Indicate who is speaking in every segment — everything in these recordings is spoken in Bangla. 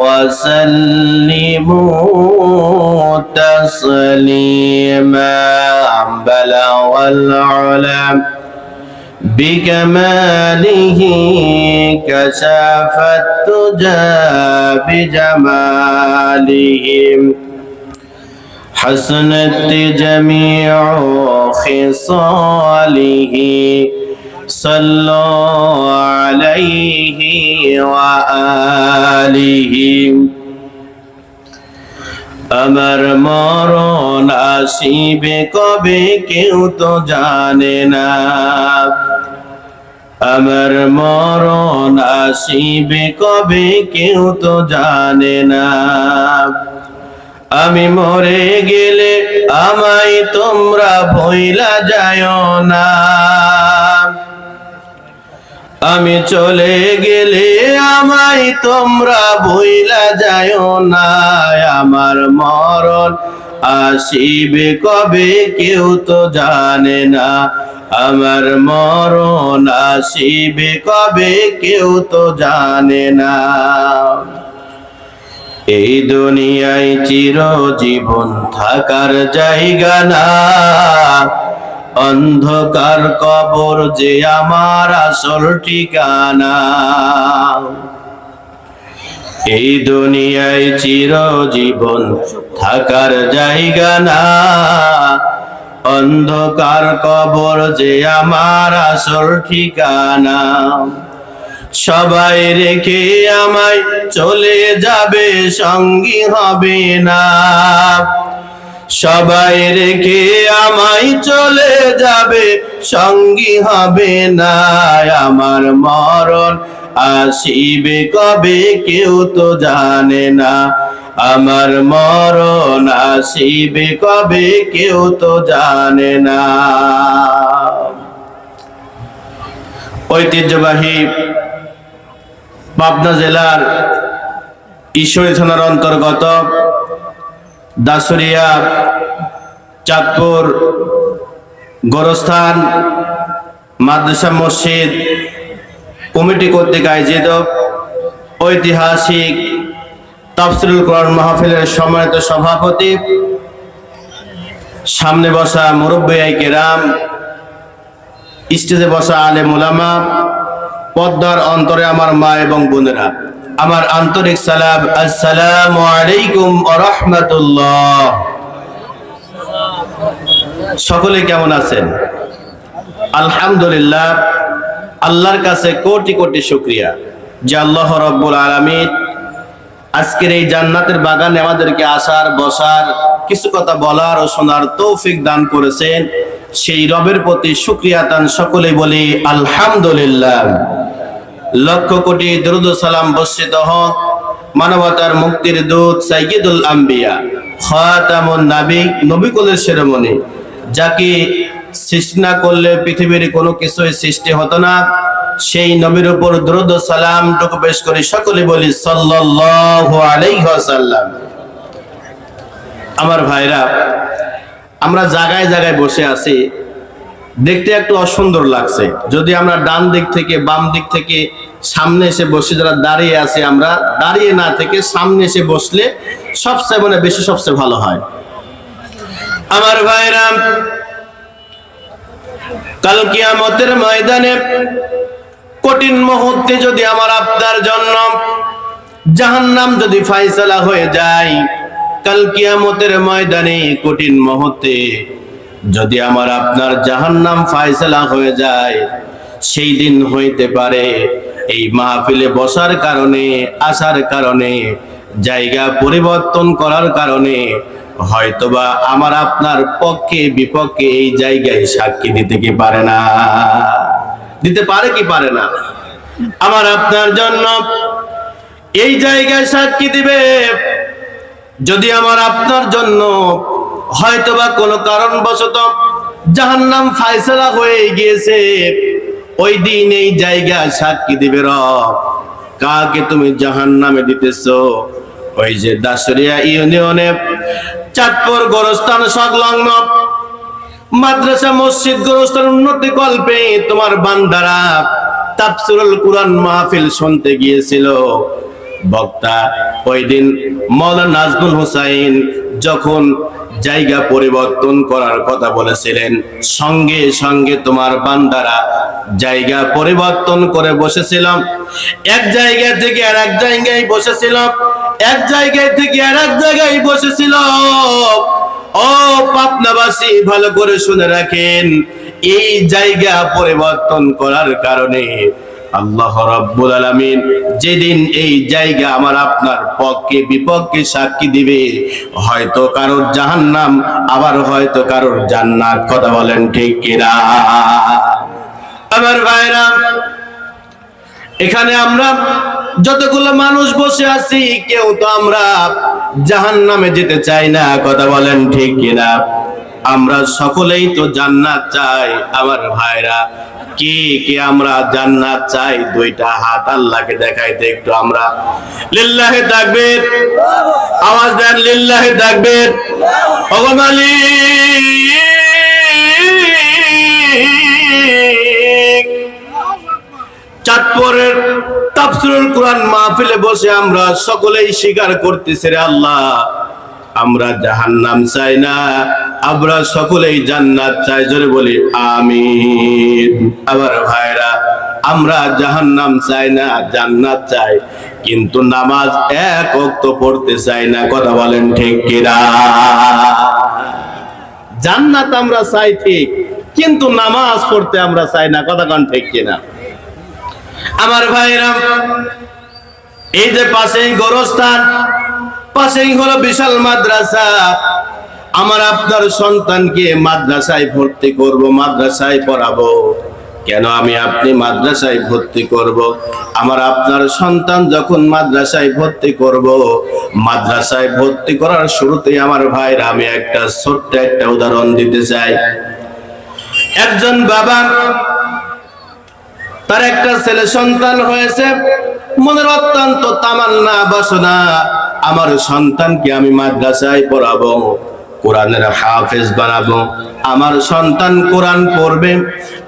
Speaker 1: وسلموا تسليما. بلغ العلم بكماله كشف التجى بجمالهم. حسنت جميع خصاله صلوا عليه وآله আমার মরণ আসিবে কবে কেউ তো জানে না আমার মরণ আসিবে কবে কেউ তো জানে না আমি মরে গেলে আমায় তোমরা ভইলা যায় না। আমি চলে গেলে আমায় তোমরা ভইলা যায় না। আমার মরণ আসিবে কবে কেউ তো জানে না। আমার মরণ আসিবে কবে কেউ তো জানে না। এই দুনিয়ায় চিরজীবন থাকার জায়গা না। অন্ধকার কবর যে আমার আসল ঠিকানা। এই দুনিয়ায় চিরজীবন থাকার জায়গা না। অন্ধকার কবর যে আমার আসল ঠিকানা। সবাই রেখে আমায় চলে যাবে, সঙ্গী হবে না। সবাই রেখে আমায় চলে যাবে, সঙ্গী হবে না। আমার মরণ আসিবে কবে, কেউ তো জানে না। আমার মরণ আসিবে কবে, কেউ তো জানে না। ঐতিহ্যবাহী পাবনা জেলার ঈশ্বরী থানার অন্তর্গত দাসুরিয়া, চাঁদপুর গোরস্থান, মাদ্রাসা মসজিদ, কমিটি কর্তৃক আয়োজিত ঐতিহাসিক তাফসিরুল কোরআন মাহফিলের সম্মানিত সভাপতি, সামনে বসা মুরব্বী কেরাম, স্টেজে বসা আলে মোলামা পদ্মার অন্তরে আমার মা এবং বোনেরা, আমার আন্তরিক সালাম, আসসালামু আলাইকুম রাহমাতুল্লাহ। সকলে কেমন আছেন? আলহামদুলিল্লাহ, আল্লাহর কাছে কোটি কোটি শুক্রিয়া যে আল্লাহ রব্বুল আলামিন আজকের এই জান্নাতের বাগানে আমাদেরকে আসার, বসার, কিছু কথা বলার ও শোনার তৌফিক দান করেছেন। সেই রবের প্রতি শুক্রিয়া দান সকলে বলি, আলহামদুলিল্লাহ। লক্ষ কোটি দরুদ সালাম বর্ষিত মানবতার মুক্তির দূত সাইয়্যিদুল আম্বিয়া, খাতামুন নাবী, নবিকুলের শিরোমণি যাকে সৃষ্টি না করলে পৃথিবীর কোনো কিছুই সৃষ্টি হতো না, সেই নবীর উপর দ্রুত সালাম টুকু পেশ করে সকলে বলি, সাল্লাল্লাহু আলাইহি ওয়াসাল্লাম। আমার ভাইরা আমরা জায়গায় জায়গায় বসে আছি, দেখতে একটু অসুন্দর লাগছে। যদি আমরা ডান দিক থেকে, বাম দিক থেকে সামনে এসে বসে যারা দাঁড়িয়ে আছে আমরা, দাঁড়িয়ে না থেকে সামনে এসে বসলে সবচেয়ে মানে বেশি সবচেয়ে ভালো হয়। আমার ভাইরা, কাল কিয়ামতের ময়দানে কঠিন মুহূর্তে যদি আমার আপনার জন্য জাহান্নাম যদি ফাইসালা হয়ে যায় কাল কিয়ামতের ময়দানে কঠিন মুহূর্তে যদি আমার আপনার জাহান্নাম ফাইসালা হয়ে যায়, সেই দিন হইতে পারে এই মাহফিলে বসার কারণে, আসার কারণে, জায়গা পরিবর্তন করার কারণে, হয়তোবা আমার আপনার পক্ষে, বিপক্ষে এই জায়গায় সাক্ষী দিতে কি পারে না? দিতে পারে কি পারে না? আমার আপনার জন্য এই জায়গায় সাক্ষী দিবে। যদি আমার আপনার জন্য হয়তোবা কোনো কারণবশত জাহান্নাম ফায়সলা হয়ে গিয়েছে, ওই দিন এই জায়গায় সাক্ষী দিবে কাকে তুমি জাহান্নামে দিতেছ? ওই যে দাসরিয়া ইউনিয়নে চাঁদপুর গোরস্থান সংলগ্ন মাদ্রাসা মসজিদ গোরস্থান উন্নতি কল্পে তোমার বান্দারা তাফসিরুল কুরআন মাহফিল শুনতে গিয়েছিল। বক্তা ওই দিন মৌলানা নাজমুল হুসাইন যখন জায়গা পরিবর্তন করার কথা বলেছিলেন, সঙ্গে সঙ্গে তোমার বান্দারা জায়গা পরিবর্তন করে বসেছিলাম। এক জায়গা থেকে আর এক জায়গায় বসেছিলাম। এক জায়গায় থেকে আর এক জায়গায় বসেছিল ও পাবনাবাসী, ভালো করে শুনে রাখেন, এই জায়গা পরিবর্তন করার কারণে আল্লাহ রাব্বুল আলামিন যেদিন এই জায়গা আমার আপনার পক্ষে বিপক্ষে সাক্ষী দিবে, হয়তো কারোর জাহান্নাম, আবার হয়তো কারোর জান্নাত, কথা বলেন ঠিক কিনা? আমার ভাইরা, এখানে আমরা যতগুলো মানুষ বসে আছি, কেউ তো আমরা জাহান নামে যেতে চাই না, কথা বলেন ঠিক কিনা? আমরা সকলেই তো জান্নাত চাই, আমার ভাইরা। কে কে আমরা জান্নাত চাই? দুইটা হাত আল্লাহকে দেখাইতে একটু আমরা। লিল্লাহে তাকবীর। আওয়াজ দেন, লিল্লাহে তাকবীর। মালিক। চাঁদপুরের তাফসিরুল কোরআন মাহফিলে বসে আমরা সকলেই স্বীকার করতেছি রে আল্লাহ। আমরা জাহান্নাম চাই না। আমরা সকলেই জান্নাত চাই, জোরে বলি, আমিন। আবার ভাইরা, আমরা জাহান্নাম চাই না, জান্নাত চাই, কিন্তু নামাজ এক ওয়াক্ত পড়তে চাই না, কথা বলেন ঠিক কিনা? জান্নাত আমরা চাই ঠিক, কিন্তু নামাজ পড়তে আমরা চাই না, কথা কন ঠিক কিনা? আমার ভাইরা, এই যে পাশেই গোরস্থান, পাশেই হলো বিশাল মাদ্রাসা আমার আপনার সন্তানকে মাদ্রাসায় ভর্তি করব, মাদ্রাসায় পড়াবো। কেন আমি আপনি মাদ্রাসায় ভর্তি করব? আমার আপনার সন্তান যখন মাদ্রাসায় ভর্তি করব, মাদ্রাসায় ভর্তি করার শুরুতেই আমার ভাইরা, আমি একটা ছোট্ট একটা উদাহরণ দিতে চাই। একজন বাবা, তার একটা ছেলে সন্তান হয়েছে, মনের অত্যন্ত তামান্না বাসনা, আমার সন্তানকে আমি মাদ্রাসায় পড়াবো। কোরআনের হাফেজ বানাবো। আমার সন্তান কোরআন পড়বে।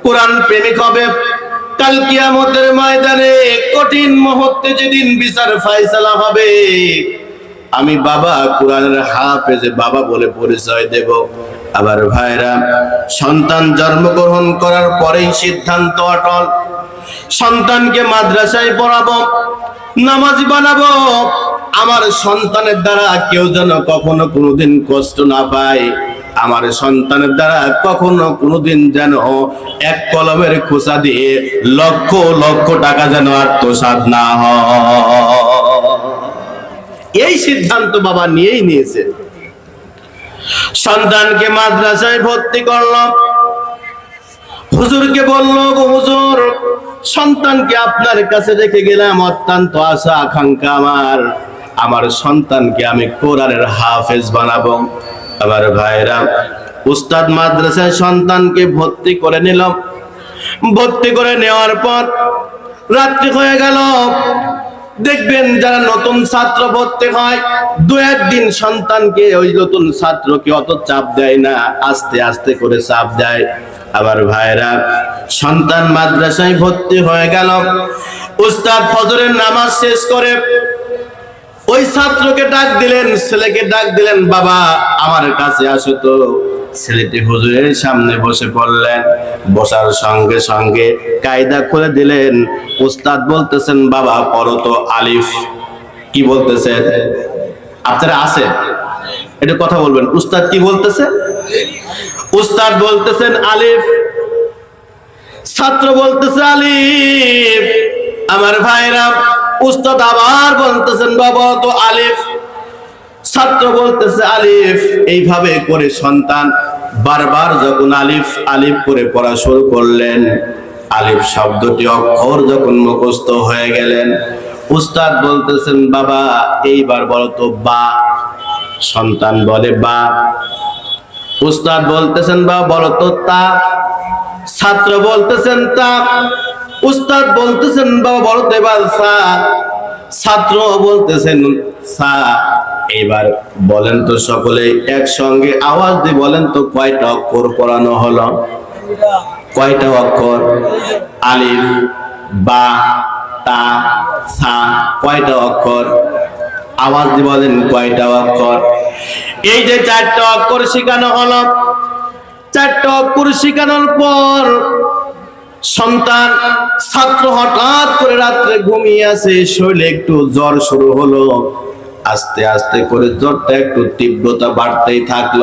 Speaker 1: কোরআন প্রেমিক হবে। কাল কিয়ামতের ময়দানে কঠিন মুহূর্তে যেদিন বিচার ফাইসালা হবে, আমি বাবা কোরআনের হাফেজে বাবা বলে পরিচয় দেব। আবার ভাইরা, সন্তান জন্মগ্রহণ করার পরেই সিদ্ধান্ত অটল। সন্তানকে মাদ্রাসায় পড়াবো, নামাজি বানাবো। আমার সন্তানের দ্বারা কেউ যেন কখনো কোনোদিন কষ্ট না পায়। আমার সন্তানের দ্বারা কখনো কোনোদিন যেন এক কলমের খোসা দিয়ে লক্ষ লক্ষ টাকা যেন আত্মসাত না এই সিদ্ধান্ত বাবা নিয়েই নিয়েছে। সন্তানকে মাদ্রাসায় ভর্তি করলাম হুজুরকে বলল হুজুর সন্তানকে আপনার কাছে রেখে গেলাম অত্যন্ত আশা, আকাঙ্ক্ষা আমার। আমার সন্তানকে আমি কোরআনের হাফেজ বানাবো। আমার ভাইরা উস্তাদ মাদ্রাসায় সন্তানকে ভর্তি করে নিলাম। ভর্তি করে নেওয়ার পর রাত্রি হয়ে গেল। দেখবেন যারা নতুন ছাত্র ভর্তি হয়, দু একদিন সন্তানকে ওই নতুন ছাত্রকে অত চাপ দেয় না, আস্তে আস্তে করে চাপ দেয়। আবার ভাইরা, সন্তান মাদ্রাসায় ভর্তি হয়ে গেল। উস্তাদ ফজরের নামাজ শেষ করে ওই ছাত্রকে ডাক দিলেন, ছেলেকে ডাক দিলেন, বাবা, আমার কাছে আসো তো। ছেলেটি হুজুরের সামনে বসে পড়লেন। বসার সঙ্গে সঙ্গে কায়দা খুলে দিলেন। উস্তাদ বলতেছেন, বাবা, পড়ো তো আলিফ। কি বলতেছেন? আপনারা আছেন? এটা কথা বলবেন। উস্তাদ কি বলতেছে উস্তাদ বলতেছেন, আলিফ। ছাত্র বলতেছে, আলিফ। আমার ভাইরা উস্তাদ আবার বলতেছেন, বাবা, তো আলিফ। ছাত্র বলতেছে, আলিফ, এইভাবে করে সন্তান বারবার যখন আলিফ আলিফ করে পড়া শুরু করলেন, আলিফ শব্দটি অক্ষর যখন মুখস্থ হয়ে গেলেন, উস্তাদ বলতেছেন, বাবা, এইবার বলো তো, বা। সন্তান বলে, বা। উস্তাদ বলতেছেন বা বলো তো, তা। ছাত্র বলতেছেন, তা। উস্তাদ বলতেছেন, বাবা বড় এবার সা। ছাত্র বলতেছেন, সা। এবার বলেন তো সকলে, একসঙ্গে আওয়াজ দিয়ে বলেন তো, কয়টা অক্ষর পড়ানো হলো? কয়টা অক্ষর? আলিফ, বা, তা, সা, কয়টা অক্ষর? আওয়াজ দিয়ে বলেন, কয়টা অক্ষর? এই যে চারটা অক্ষর শেখানো হলো, চারটা অক্ষর শেখানোর পর সন্তান ছাত্র হঠাৎ করে রাত্রে ঘুমিয়ে আছে শরীরে একটু জ্বর শুরু হলো। আস্তে আস্তে করে জ্বরটা একটু তীব্রতা বাড়তেই থাকল।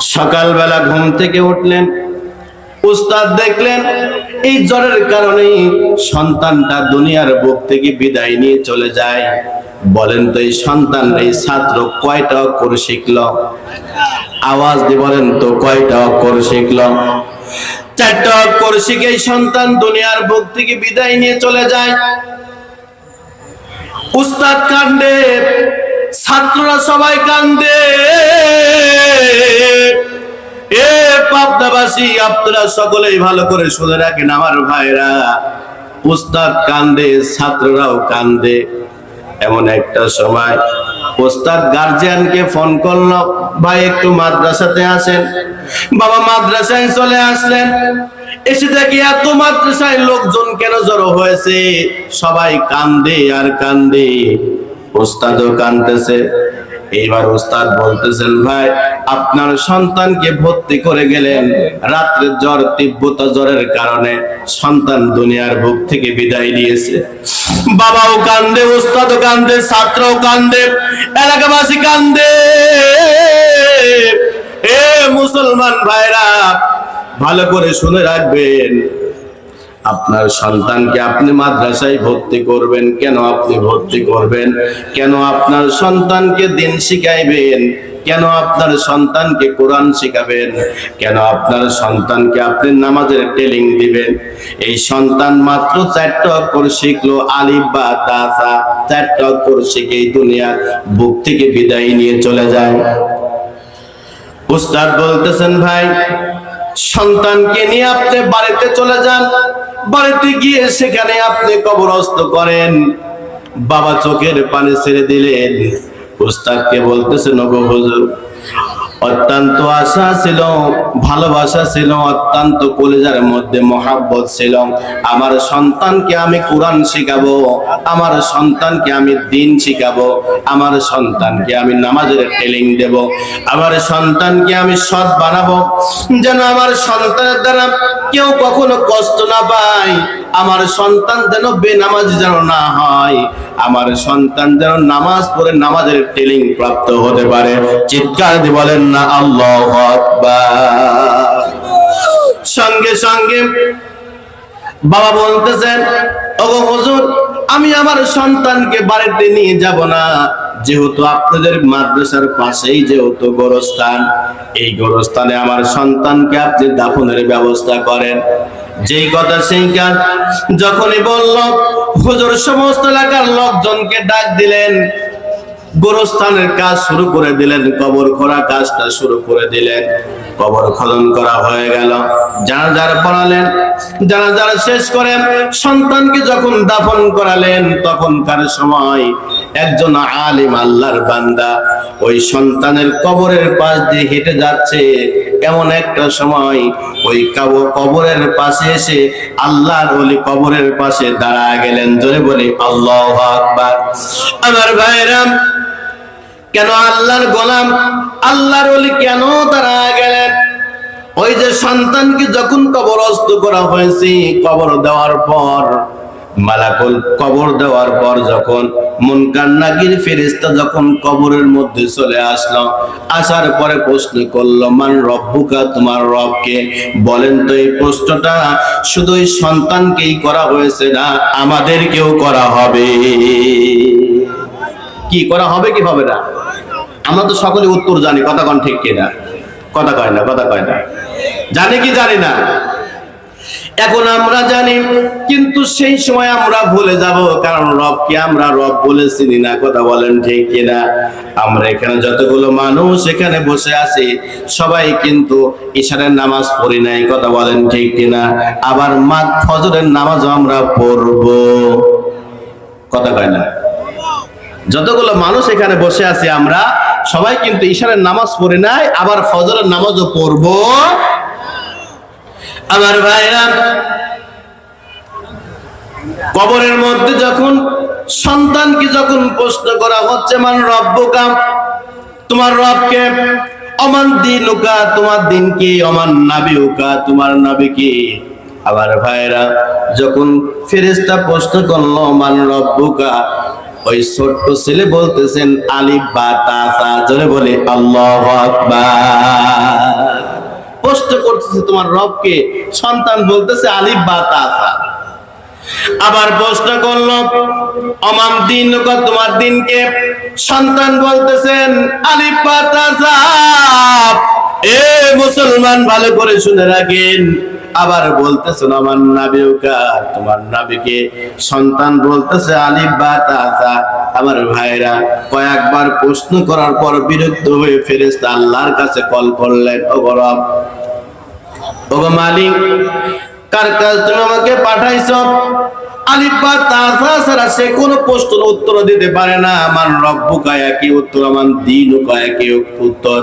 Speaker 1: সকালবেলা ঘুম থেকে উঠলেন। উস্তাদ দেখলেন, এই জ্বরের কারণে সন্তানটা দুনিয়ার বুক থেকে বিদায় নিয়ে চলে যায়। বলেন তো, এই সন্তান, এই ছাত্র কয়টা অক্ষর শিখলো? আওয়াজ দিয়ে বলেন তো, কয়টা অক্ষর শিখলো? চারটা অক্ষর সন্তান দুনিয়ার বুক থেকে বিদায় নিয়ে চলে যায়। উস্তাদ কান্দে, ছাত্ররা সবাই কান্দে। এ পাবনাবাসী, আপনারা সকলেই ভালো করে শুনে রাখেন আমার ভাইরা। উস্তাদ কান্দে, ছাত্ররাও কান্দে। এমন একটা সময় ওস্তাদ গার্জিয়ানকে ফোন করল, ভাই, একটু মাদ্রাসাতে আসেন। বাবা মাদ্রাসায় চলে আসলেন। এসে দেখি, এত মাদ্রাসায় লোকজন কেন জড়ো হয়েছে? সবাই কান্দে আর কান্দে। ওস্তাদও কান্দতেছে এইবার ওস্তাদ বলতেছেন, ভাই, আপনার সন্তানকে ভর্তি করে গেলেন রাত্রে জ্বর, তীব্রতা, জ্বরের কারণে সন্তান দুনিয়ার বুক থেকে বিদায় নিয়েছে। বাবাও কান্দে ওস্তাদও কান্দে, ছাত্রও কান্দে, এলাকাবাসী কান্দে। এ মুসলমান ভাইরা, ভালো করে শুনে রাখবেন। আপনার সন্তানকে আপনি মাদ্রাসায় ভর্তি করবেন, কেন আপনি ভর্তি করবেন? কেন আপনার সন্তানকে দিন শিখাইবেন? কেন আপনার সন্তানকে কোরআন শেখাবেন? কেন আপনার সন্তানকে আপনি নামাজের টেলিং দিবেন? এই সন্তান মাত্র চারটা অক্ষর শিখলো, আলিফ, বা তাসা চারটা অক্ষর শিখে এই দুনিয়ার বুক থেকে বিদায় নিয়ে চলে যায়। উস্তাদ বলতেছেন, ভাই, সন্তানকে নিয়ে আপনি বাড়িতে চলে যান। বাড়িতে গিয়ে সেখানে আপনি কবরস্থ করেন। বাবা চোখের পানি ছেড়ে দিলেন। উস্তাদকে বলতেছেন ওগো হুজুর, অত্যন্ত আশা ছিল, ভালোবাসা ছিল, অত্যন্ত কলেজার মধ্যে মহাব্বত ছিল। আমার সন্তানকে আমি কোরআন শিখাবো, আমার সন্তানকে আমি দিন শিখাবো, আমার সন্তানকে আমি নামাজের ট্রেনিং দেব, আমার সন্তানকে আমি সৎ বানাবো। যেন আমার সন্তানের দ্বারা কেউ কখনো কষ্ট না পায় আমার সন্তান যেন বেনামাজি যেন না হয়, আমার সন্তান যেন নামাজ পড়ে নামাজের ট্রেনিং প্রাপ্ত হতে পারে। চিৎকার দিয়ে বলেন না, আল্লাহ সঙ্গে সঙ্গে বাবা বলতেছেন, ওগো হুজুর, আমি আমার সন্তানকে বাড়িতে নিয়ে যাব না। যেহেতু আপনাদের মাদ্রাসার পাশেই যেহেতু গোরস্থান, এই গোরস্থানে আমার সন্তানকে আপনি দাফনের ব্যবস্থা করেন। যেই কথা সেই কাজ। যখনই বলল, হুজুর, সমস্ত এলাকার লোকজনকে ডাক দিলেন। গোরস্থানের কাজ শুরু করে দিলেন, কবর খোরা কাজটা শুরু করে দিলেন। কবর খনন করা হয়ে গেল। যারা যারা পড়ালেন যারা যারা শেষ করে সন্তানকে যখন দাফন করালেন, তখনকার সময় একজন আলিম আল্লাহর বান্দা ওই সন্তানের কবরের পাশ দিয়ে হেঁটে যাচ্ছে। এমন একটা সময় ওই কাব- কবরের পাশে এসে আল্লাহর ওলি কবরের পাশে দাঁড়া গেলেন। জোরে বলি, আল্লাহ আকবার। আমার ভাইরাম কেন আল্লাহর গোলাম, আল্লাহর ওলি কেন তারা ওই যে সন্তানকে যখন কবরস্থ করা হয়েছে, কবর দেওয়ার পর, মালাকুল কবর দেওয়ার পর যখন মুনকার নাগির ফেরেশতা যখন কবরের মধ্যে চলে আসলো, আসার পরে প্রশ্ন করল, মান রব্বুকা, তোমার রবকে বলেন তো এই প্রশ্নটা, শুধু সন্তানকেই করা হয়েছে না, আমাদেরকেও করা হবে। কি, করা হবে কি হবে না? আমরা তো সকলে উত্তর জানি, কথা কন ঠিক কিনা? কথা কয় না, কথা কয় না। জানি কি জানি না? এখন আমরা জানি, কিন্তু সেই সময় আমরা ভুলে যাব, কারণ রবকে আমরা রব বলে চিনি না, কথা বলেন ঠিক কিনা? আমরা এখানে যতগুলো মানুষ এখানে বসে আছি, সবাই কিন্তু ঈশানের নামাজ পড়ি নাই, কথা বলেন ঠিক কিনা? আবার মা ফজরের নামাজও আমরা পড়ব। কথা কয় না? যতগুলো মানুষ এখানে বসে আছি আমরা সবাই কিন্তু ঈশানের নামাজ পড়ে নাই, আবার ফজরের নামাজও পড়ব। আমার ভাইরা, কবরের মধ্যে যখন সন্তানকে যখন প্রশ্ন করা হচ্ছে, মান রব্বকা? তোমার রবকে, অমান দিনুকা? তোমার দিন কি অমান নাবিউকা? তোমার নাবি কি আবার ভাইরা, যখন ফেরেশতা প্রশ্ন করল, মান রব্বুকা? ওই ছোট্ট ছেলে বলতেছেন, আলিফ বা তাসা জোরে বলে, আল্লাহু আকবার। প্রশ্ন করতেছে তোমার রবকে, সন্তান বলতেছে, আলিফ বা তাসা আবার প্রশ্ন করল, অমাম দিন তোমার দিনকে? সন্তান বলতেছেন, আলিফ বা তাসা এ মুসলমান ভালো করে শুনে রাখেন। আবার বলতেছেন আমার নাবিউকা তোমার নাবিকে সন্তান বলতেছে আলিফ বা তাসা আমার ভাইরা কয়েকবার প্রশ্ন করার পর বিরক্ত হয়ে ফেরেশতা আল্লাহর কাছে কল করলেন, ও গরব ও মালিক, কার কাজ তুমি আমাকে পাঠাইছো? আলিফা তাসা ছাড়া সে কোনো প্রশ্নের উত্তর দিতে পারে না। আমার কায়া কি উত্তর আমার দিন কায়া কি উত্তর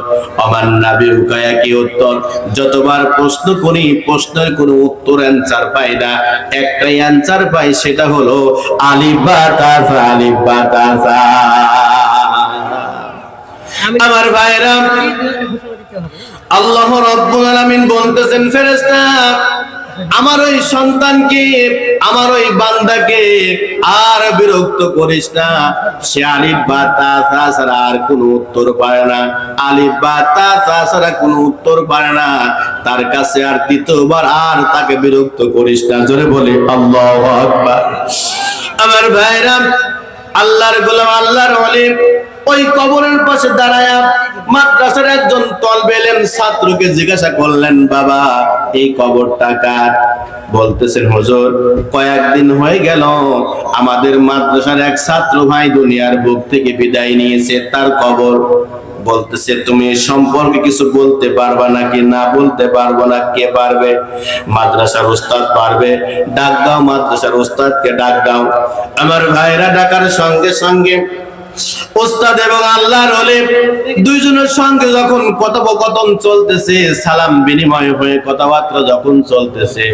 Speaker 1: আমার নাবি কায়া কি উত্তর। যতবার প্রশ্ন করি প্রশ্নের কোনো উত্তর অ্যান্সার পাই না। একটাই অ্যান্সার পাই সেটা হলো আলিফা আলিফা তাসা আমার ভাইরা আল্লাহ রব্বুল আলামিন বলতেছেন ফেরেশতা আমার ওই সন্তানকে, আমার ওই বান্দাকে আর বিরক্ত করিস না। সে আলিফ বা তাসা ছাড়া আর কোনো উত্তর পারে না। আলিফ বা তাসা ছাড়া কোনো উত্তর পারে না। তার কাছে আর দ্বিতীয়বার আর তাকে বিরক্ত করিস না। জোরে বলে, আল্লাহু আকবার। আমার ভাইরা, আল্লাহর গোলাম, আল্লাহর অলিম ওই কবরের পাশে দাঁড়ায় মাদ্রাসার একজন তলবেলেন ছাত্রকে জিজ্ঞাসা করলেন, বাবা, এই কবরটা কার? বলতেছেন, হুজুর, কয়েকদিন হয়ে গেল, আমাদের মাদ্রাসার এক ছাত্র ভাই দুনিয়ার বুক থেকে বিদায় নিয়েছে, তার কবর। বলতেছে, তুমি সম্পর্কে কিছু বলতে পারবা নাকি? না বলতে পারব না, কে পারবে? মাদ্রাসার উস্তাদ পারবে, ডাক দাও মাদ্রাসার উস্তাদকে ডাক দাও। আমার ভাইরা ডাকার সঙ্গে সঙ্গে ওস্তাদ এবং আল্লাহর হলে দুইজনের সঙ্গে যখন কথোপকথন চলতেছে, সালাম বিনিময় হয়ে কথাবার্তা যখন চলতেছে,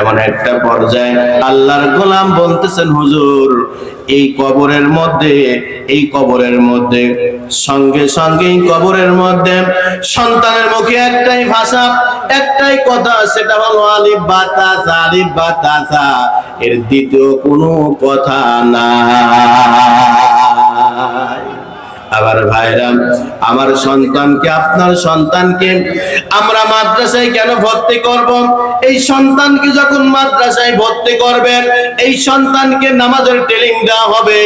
Speaker 1: এমন একটা পর্যায়ে আল্লাহর গোলাম বলতেছেন, হুজুর, এই কবরের মধ্যে, এই কবরের মধ্যে, সঙ্গে সঙ্গে কবরের মধ্যে সন্তানের মুখে একটাই ভাষা, একটাই কথা, সেটা হলো আলিফ বাতাসা আলিফ বাতাসা এর দ্বিতীয় কোনো কথা না। uh, আবার ভাইরা, আমার সন্তানকে, আপনার সন্তানকে আমরা মাদ্রাসায় কেন ভর্তি করব? এই সন্তানকে যখন মাদ্রাসায় ভর্তি করবেন, এই সন্তানকে নামাজের ট্রেনিং দেওয়া হবে।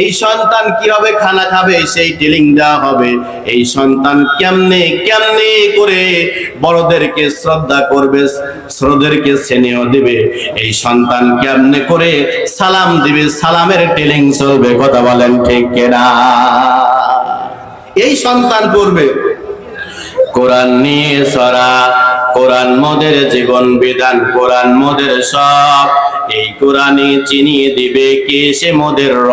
Speaker 1: এই সন্তান কীভাবে খানা খাবে, সেই ট্রেনিং দেওয়া হবে। এই সন্তান কেমনে কেমনে করে বড়দেরকে শ্রদ্ধা করবে শ্রোদেরকে স্নেহ দিবে? এই সন্তান কেমনে করে সালাম দিবে? সালামের ট্রেনিং চলবে, কথা বলেন ঠিক কেনা? এই সন্তান করবে কোরআন নিয়ে সরা, কোরআন মোদের জীবন বিধান, কোরআন মোদের সব। এই কোরআনই চিনিয়ে দিবে কে সে মোদের র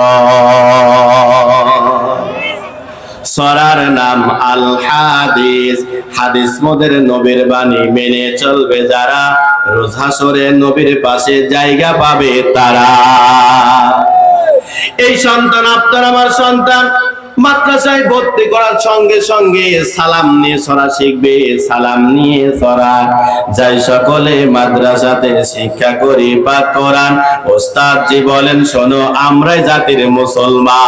Speaker 1: সরার নাম আল হাদিস। হাদিস মোদের নবীর বাণী মেনে চলবে যারা। রোজ হাসরে নবীর পাশে জায়গা পাবে তারা। এই সন্তান, আপনার আমার সন্তান মাদ্রাসায় ভর্তি করার সঙ্গে সঙ্গে সালাম নিয়ে সরা শিখবে, সালাম নিয়ে সরা। যাই সকলে মাদ্রাসাতে শিক্ষা করি বা কোরআন ওস্তাদ জি বলেন, শোনো, আমরাই জাতির মুসলমান।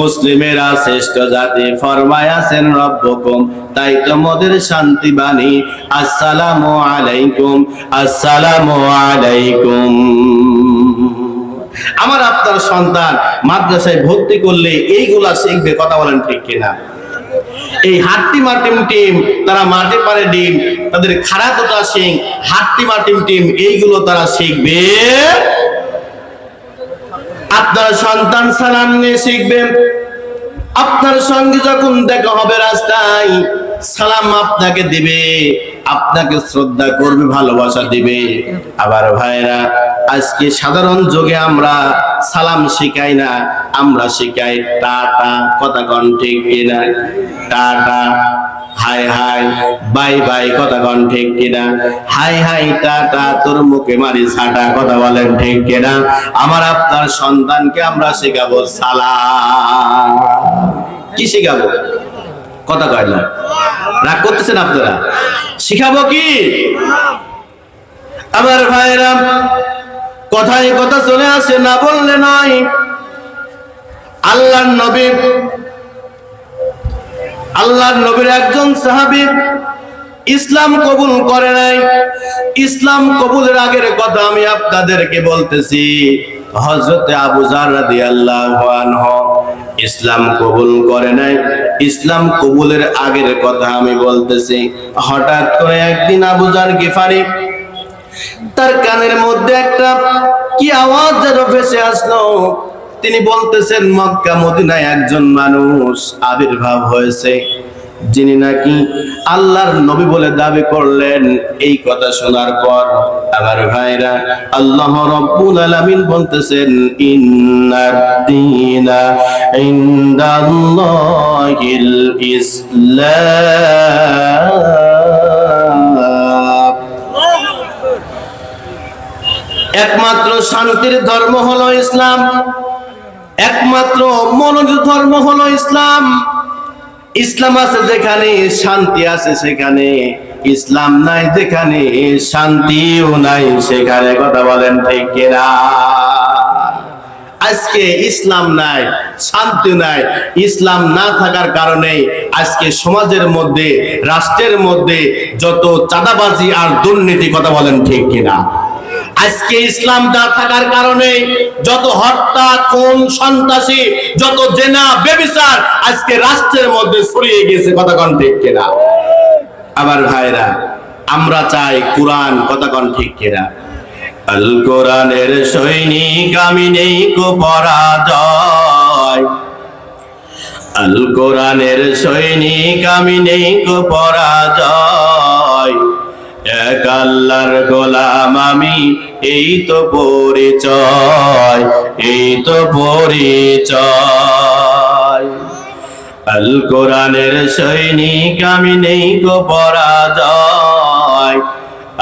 Speaker 1: মুসলিমেরা শ্রেষ্ঠ জাতি ফরমায় আছেন রব্বকুম। তাই তোমাদের শান্তি বাণী। আসসালামু আলাইকুম আসসালামু আলাইকুম। আমার আপনার সন্তান মাদ্রাসায় ভর্তি করলে এইগুলা শিখবে, কথা বলেন ঠিক কিনা? এই হাট্টি মাটিম টিম, তারা মাঠে পারে ডিম, তাদের খারাপতা শিং, হাট্টি মাটিম টিম, এইগুলো তারা শিখবে। আপনার সন্তান সালাম নিয়ে শিখবে। আপনার সঙ্গে যখন দেখা হবে রাস্তায়, সালাম আপনাকে দিবে। আপনাকে শ্রদ্ধা করবে, ভালোবাসা দিবে। আবার ভাইরা আজকে সাধারণ যুগে আমরা সালাম শিখাই না, আমরা শিখাই টাটা, কথা কন ঠিক কিনা। Tata, hi hi, bye bye, কথা কন ঠিক কিনা। হাই হাই, টাটা, তোর মুখে মারি ছাটা কথা বলেন ঠিক কিনা। আমার আপনার সন্তানকে আমরা শেখাবো সালাম। কি শেখাবো? কথা কয় না। রাগ করতেছেন আপনারা? শিখাবো কি? আমার ভাইরা কথায় কথা চলে আসে, না বললে নয় আল্লাহর নবী, আল্লাহর নবীর একজন সাহাবী ইসলাম কবুল করে নাই। ইসলাম কবুলের আগের কথা আমি আপনাদেরকে বলতেছি। হযরতে আবু জার রাদিয়াল্লাহু আনহু ইসলাম কবুল করে নাই। ইসলাম কবুলের আগের কথা আমি বলতেছি। হঠাৎ করে একদিন আবু জার গিফারি, তার কানের মধ্যে একটা কি আওয়াজ যেন ভেসে আসলো। তিনি বলতেছেন, মক্কা, মদিনায় একজন মানুষ আবির্ভাব হয়েছে। যিনি নাকি আল্লাহর নবী বলে দাবি করলেন, এই কথা শোনার পর আমার ভাইরা আল্লাহ রব্বুল আলামিন বলতেছেন, ইন্নাদ দীনা ইনদাল্লাহিল ইসলাম। একমাত্র শান্তির ধর্ম হলো ইসলাম। একমাত্র মনোযোগ ধর্ম হলো ইসলাম। ইসলাম আছে যেখানে, শান্তি আছে সেখানে। ইসলাম নাই যেখানে, শান্তিও নাই সেখানে। কথা বলেন ঠিক কিনা? আজকে ইসলাম নাই, শান্তি নাই। ইসলাম না থাকার কারণে আজকে সমাজের মধ্যে, রাষ্ট্রের মধ্যে যত চাঁদাবাজি আর দুর্নীতি, কথা বলেন ঠিক কিনা? আজকে ইসলাম না থাকার কারণে যত হত্যা কোন সন্ত্রাসী, যত জেনা, বেবিচার আজকে রাষ্ট্রের মধ্যে ছড়িয়ে গেছে কন ঠিক কিনা? আবার ভাইরা, আমরা চাই কোরআন কন ঠিক কিনা? আল কোরআনের সৈনিক আমি নেই পরাজয়। আল কোরআনের সৈনিক আমি নেই পরাজয়। এক আল্লাহর গোলাম আমি, এই তো পরিচয়, এই তো পরিচয়। আল কোরআনের সৈনিক আমি নেই গো পরাজয়।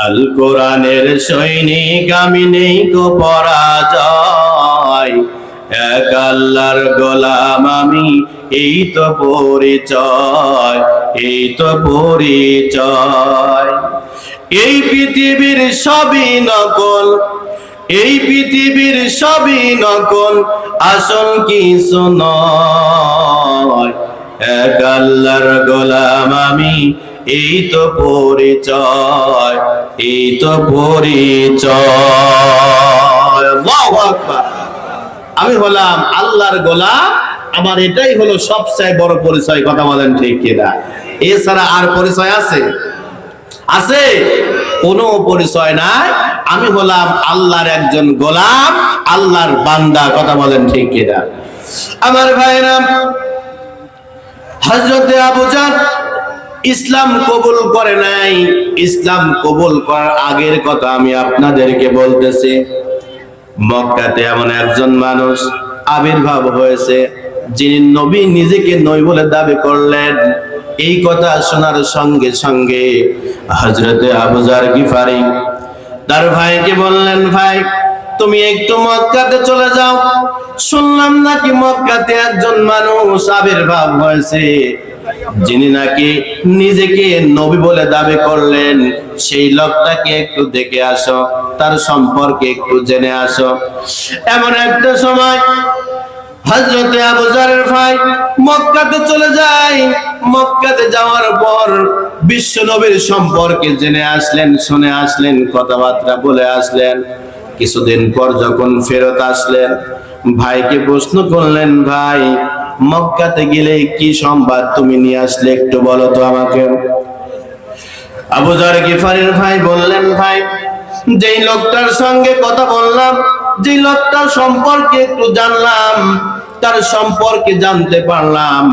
Speaker 1: আল কোরআনের সৈনিক আমি নেই গো পরাজয়। এক আল্লাহর গোলাম আমি, এই তো পরিচয়, এই তো পরিচয়। এই পৃথিবীর সবই নকল, এই পৃথিবীর সবই নকল, আসল কিছু নয়। এক আল্লাহর গোলাম আমি, এই তো পরিচয়, এই তো পরিচয়। আমি হলাম আল্লাহর গোলাম, আমার এটাই হলো সবচেয়ে বড় পরিচয়, কথা বলেন ঠিক কিনা। এছাড়া আর পরিচয় আছে? আছে? কোনো পরিচয় নাই। আমি হলাম আল্লাহর একজন গোলাম, আল্লাহর বান্দা, কথা বলেন ঠিক কিনা? আমার ভাইরা হজরতে আবু জার ইসলাম কবুল করে নাই। ইসলাম কবুল করার আগের কথা আমি আপনাদেরকে বলতেছি। মক্কাতে এমন একজন মানুষ আবির্ভাব হয়েছে, যিনি নবী নিজেকে নই বলে দাবি করলেন। এই কথা শোনার সঙ্গে সঙ্গে হজরতে আবুজার গিফারি তার ভাইকে বললেন, ভাই, তুমি একটু মক্কাতে চলে যাও। শুনলাম নাকি মক্কাতে একজন মানুষ আবির্ভাব হয়েছে। যিনি নাকি নিজেকে নবী বলে দাবি করলেন, সেই লোকটাকে একটু দেখে আসো, তার সম্পর্কে একটু জেনে আসো। এমন একটা সময় হজরতে আবুজারের ভাই মক্কাতে চলে যায়। মক্কাতে যাওয়ার পর বিশ্ব নবীর সম্পর্কে জেনে আসলেন, শুনে আসলেন, কথাবার্তা বলে আসলেন। কিছুদিন পর যখন ফেরত আসলেন, ভাইকে প্রশ্ন করলেন, ভাই, মক্কাতে গেলে কি সংবাদ তুমি নিয়ে আসলে একটু বলো তো আমাকে? আবু জার গিফারির ভাই বললেন, ভাই, যেই লোকটার সঙ্গে কথা বললাম যেই লোকটার সম্পর্কে একটু জানলাম, তার সম্পর্কে জানতে পারলাম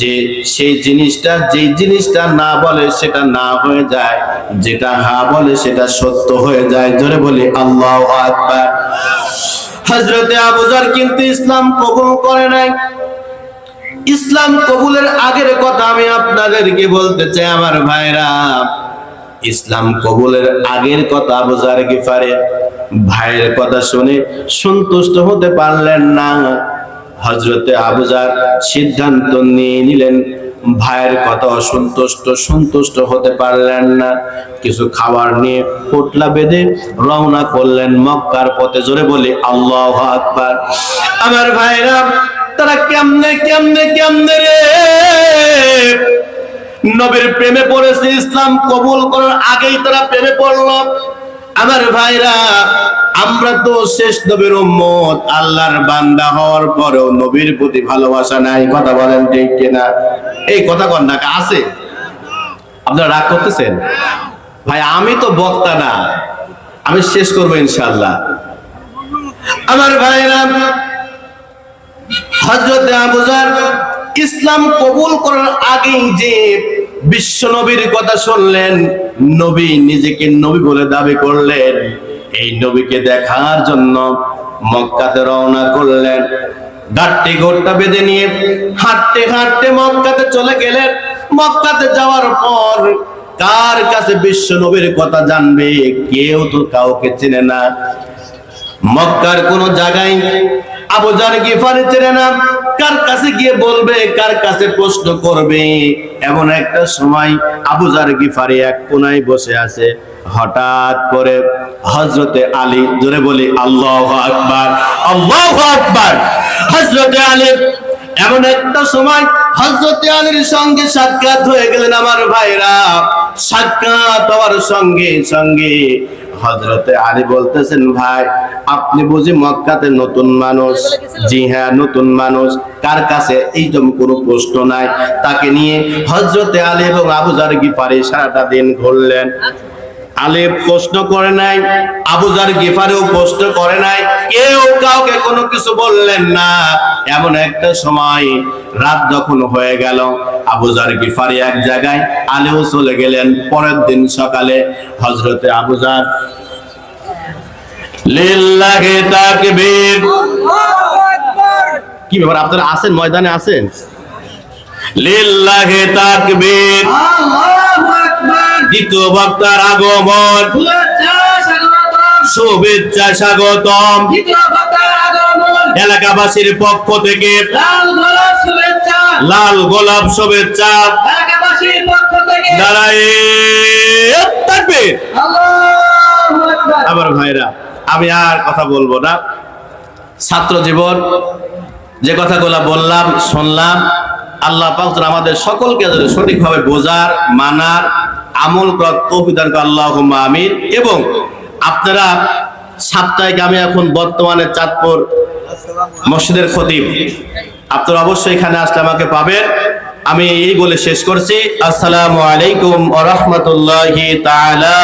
Speaker 1: যে সেই জিনিসটা যে জিনিসটা না বলে সেটা না হয়ে যায়, যেটা হা বলে সেটা সত্য হয়ে যায়। জোরে বলি, আল্লাহ হজরতে আবুজার কিন্তু ইসলাম কবুল করে নাই। ইসলাম কবুলের আগের কথা আমি আপনাদেরকে বলতে চাই, আমার ভাইরা। ইসলাম কবুলের আগের কথা আবুজার গিফারে ভাইয়ের কথা শুনে সন্তুষ্ট হতে পারলেন না। হজরতে আবুজার সিদ্ধান্ত নিয়ে নিলেন। ভাইয়ের কথা অসন্তুষ্ট, সন্তুষ্ট হতে পারলেন না। কিছু খাবার নিয়ে পোটলা বেঁধে রওনা করলেন মক্কার পথে জোরে বলি, আল্লাহ আকবার। আমার ভাইরা, তারা কেমনে কেমনে কেমনে রে? নবীর প্রেমে পড়েছে, ইসলাম কবুল করার আগেই তারা প্রেমে পড়ল। আমার ভাইরা, আমরা তো শেষ নবীর উম্মত, আল্লাহর বান্দা হওয়ার পরেও নবীর প্রতি ভালোবাসা নাই, কথা বলেন ঠিক কিনা? এই কথা কন্যা আছে। আপনারা রাগ করতেছেন? ভাই, আমি তো বক্তা না, আমি শেষ করব ইনশাআল্লাহ। আমার ভাইরা হজরত আবুজার ইসলাম কবুল করার আগেই যে বিশ্ব নবীর কথা শুনলেন, নবী নিজেকে নবী বলে দাবি করলেন। এই নবীকে দেখার জন্য মক্কাতে রওনা করলেন। গাট্টি গোটটা বেঁধে নিয়ে হাঁটতে হাঁটতে মক্কাতে চলে গেলেন। মক্কাতে যাওয়ার পর কার কাছে বিশ্ব নবীর কথা জানবে, কেউ তো কাউকে চেনে না। মক্কার কোন জায়গায় আবু আবুজার গিফারি চেনে না। কার কাছে গিয়ে বলবে, কার কাছে প্রশ্ন করবে? এমন একটা সময় আবুজার গিফারি এক কোনায় বসে আছে। হঠাৎ করে হজরতে আলী, জোরে বলি, আল্লাহ আকবার আল্লাহ আকবার। হজরতে আলী, এমন একটা সময় হজরতে আলীর সঙ্গে সাক্ষাৎ হয়ে গেলেন আমার ভাইরা। সাক্ষাৎ হওয়ার সঙ্গে সঙ্গে হজরতে আলী বলতেছেন, ভাই, আপনি বুঝি মক্কাতে নতুন মানুষ? জি হ্যাঁ নতুন মানুষ। কার কাছে? এই কোনো প্রশ্ন নাই। তাকে নিয়ে হজরতে আলী এবং আবুজার গিফারি সারাটা দিন ঘুরলেন। আলে প্রশ্ন করে নাই আবুজার গিফারেও প্রশ্ন করে নাই, কেউ কাউকে কোনো কিছু বললেন না। এমন একটা সময় রাত যখন হয়ে গেল আবুজার গিফারি এক জায়গায় আলেও চলে গেলেন। পরের দিন সকালে হজরতে আবুজার লিল্লাহি তাকবীর। কি ব্যাপার, আপনারা আছেন? ময়দানে আছেন? লিল্লাহি তাকবীর। দ্বিতীয় বক্তার আগমন। শুভেচ্ছা স্বাগতম। এলাকাবাসীর পক্ষ থেকে লাল গোলাপ শুভেচ্ছা। দাঁড়ায় থাকবে। আমার ভাইরা আমি আর কথা বলব না। ছাত্র জীবন যে কথাগুলো বললাম শুনলাম আল্লাহ পাক আমাদের সকলকে সঠিকভাবে বোঝার, মানার, আমল করার তৌফিক দান করে। আল্লাহ আমিন। এবং আপনারা সাপ্তাহিক আমি এখন বর্তমানে চাঁদপুর মসজিদের খতিব। আপনারা অবশ্যই এখানে আসলে আমাকে পাবেন। আমি এই বলে শেষ করছি। আসসালামু আলাইকুম ওয়া রাহমাতুল্লাহি তাআলা